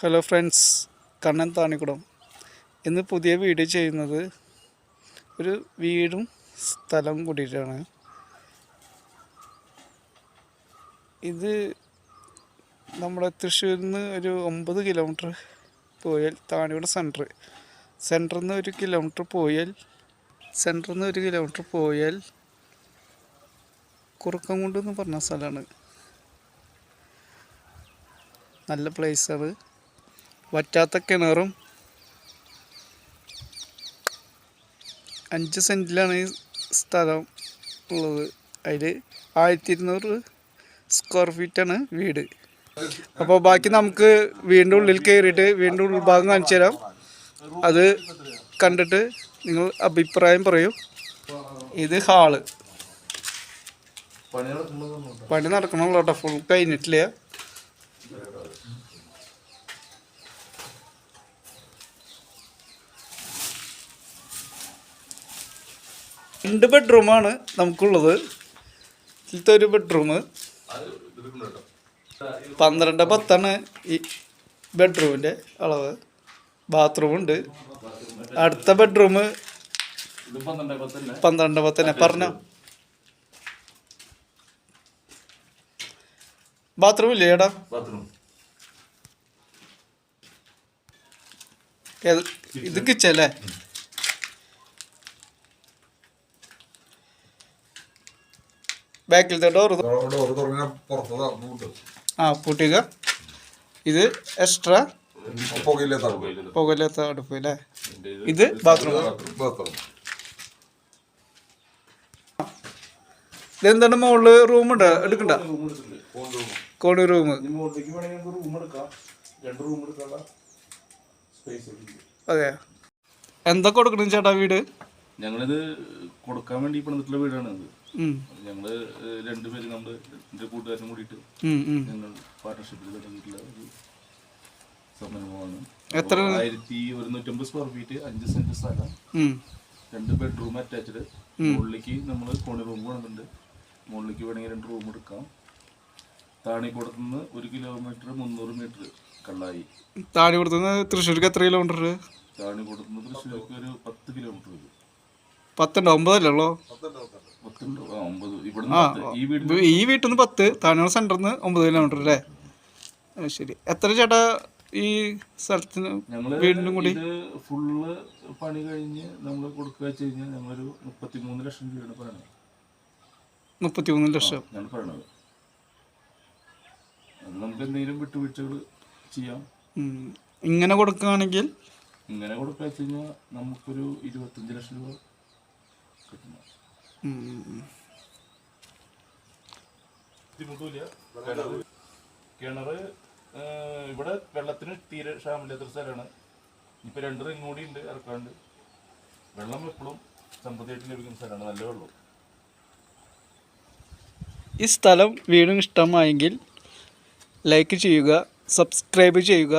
Hello friends Kannan Thanikkudam ഇന്ന് പുതിയ video ചെയ്യുന്നത് ഒരു വീടും സ്ഥലവും കൂടിയിട്ടാണ്. ഇത് നമ്മുടെ തൃശ്ശൂരിൽ നിന്ന് ഒരു ഒമ്പത് കിലോമീറ്റർ പോയാൽ താണിയുടെ സെന്റർ സെന്ററിൽ നിന്ന് ഒരു കിലോമീറ്റർ പോയാൽ സെന്ററിൽ നിന്ന് ഒരു കിലോമീറ്റർ പോയാൽ കുറുക്കംകുണ്ട് എന്ന് പറഞ്ഞ സ്ഥലമാണ്. നല്ല പ്ലേസാണ് വറ്റാത്ത കിണറും അഞ്ച് സെന്റിലാണ് ഈ സ്ഥലം ഉള്ളത്. അതിൽ ആയിരത്തി ഇരുന്നൂറ് സ്ക്വയർ ഫീറ്റാണ് വീട്. അപ്പോൾ ബാക്കി നമുക്ക് വീടിന്റെ ഉള്ളിൽ കയറിയിട്ട് വീടിന്റെ ഉൾഭാഗം കാണിച്ചു തരാം. അത് കണ്ടിട്ട് നിങ്ങൾ അഭിപ്രായം പറയൂ. ഇത് ഹാൾ. പണി നടക്കണമല്ലോ കേട്ടോ. ഫുൾ കഴിഞ്ഞിട്ടില്ല. രണ്ട് ബെഡ്റൂമാണ് നമുക്കുള്ളത്. ഇതിലത്തെ ഒരു ബെഡ്റൂം പന്ത്രണ്ട് പത്താണ് ഈ ബെഡ്റൂമിന്റെ അളവ്. ബാത്റൂമുണ്ട് അടുത്ത ബെഡ്റൂം പന്ത്രണ്ട് പത്തന്നെ പറഞ്ഞോ. ബാത്റൂം ഇല്ലേ ഏടാ ഇത് കിച്ചൻ ബാക്കിലത്തെ ഡോർ ആ പൂട്ടിക ഇത് എക്സ്ട്രാ പുകയില്ലാത്ത അടുപ്പ്. അല്ലേ? ഇത് ബാത്റൂം ഇതെന്താണ് മുകളിൽ റൂം ഉണ്ട്? എടുക്കണ്ട. കോണി റൂം അതെ എന്താ കൊടുക്കണം ചേട്ടാ വീട്? ഞങ്ങളിത് കൊടുക്കാൻ വേണ്ടി പണിതിട്ടുള്ള വീടാണ് ഞങ്ങൾ രണ്ടുപേരും നമ്മൾ എന്റെ കൂട്ടുകാരനും കൂടിയിട്ട്. ഞങ്ങൾ പാർട്ണർഷിപ്പിൽ തുടങ്ങിയിട്ടുള്ള ഒരു സംരംഭമാണ്. എത്ര ആയിരത്തി ഒരുന്നൂറ്റമ്പത് സ്ക്വയർ ഫീറ്റ് അഞ്ച് സെന്റ് സ്ഥലം. രണ്ട് ബെഡ്റൂം അറ്റാച്ച്ഡ് മുകളിലേക്ക് നമ്മൾ കോണി റൂം കൊണ്ടുണ്ട് മുകളിലേക്ക് വേണമെങ്കിൽ രണ്ട് റൂം എടുക്കാം. താണിക്കുടത്ത് നിന്ന് ഒരു കിലോമീറ്റർ മുന്നൂറ് മീറ്റർ കള്ളായി. താഴെ നിന്ന് തൃശ്ശൂർക്ക് എത്ര കിലോമീറ്റർ താണിക്കുടത്ത് നിന്ന് തൃശ്ശൂർക്ക് ഒരു പത്ത് കിലോമീറ്റർ വരും. പത്തുണ്ടോ? ഒമ്പതല്ലേ ഉള്ളോ? ഈ വീട് ഈ വീട്ടിൽ നിന്ന് പത്ത്. താനൂർ സെന്ററിൽ നിന്ന് ഒമ്പത് കിലോമീറ്റർ അല്ലേ? ശരി. എത്ര ചേട്ടാ ഈ സ്ഥലത്തിന് വീടിനും കൂടി? ഫുള്ള് പണി കഴിഞ്ഞ് നമ്മൾ കൊടുക്കുക വെച്ച് കഴിഞ്ഞാൽ ഞങ്ങളൊരു മുപ്പത്തി മൂന്ന് ലക്ഷം രൂപയാണ് പറയണത് മുപ്പത്തി മൂന്ന് ലക്ഷം. ഞാൻ പറയണത്. നമുക്ക് എന്തെങ്കിലും വിട്ടുവീഴ്ചകൾ ചെയ്യാം. ഇങ്ങനെ കൊടുക്കുകയാണെങ്കിൽ? ഇങ്ങനെ കൊടുക്കുക വെച്ച് കഴിഞ്ഞാൽ നമുക്കൊരു ഇരുപത്തഞ്ച് ലക്ഷം രൂപ കിട്ടുന്നു ഏഹ്, ഇവിടെ വെള്ളത്തിന് തീരെ ക്ഷാമില്ലാത്തൊരു സ്ഥലമാണ്. ഇപ്പൊ രണ്ട് റിങ് കൂടി ഉണ്ട് ഇറക്കാണ്ട്. വെള്ളം എപ്പോഴും സമൃദ്ധിയായിട്ട് ലഭിക്കുന്ന സ്ഥലമാണ് നല്ല വെള്ളം ഈ സ്ഥലം വീണ്ടും ഇഷ്ടമായെങ്കിൽ ലൈക്ക് ചെയ്യുക സബ്സ്ക്രൈബ് ചെയ്യുക.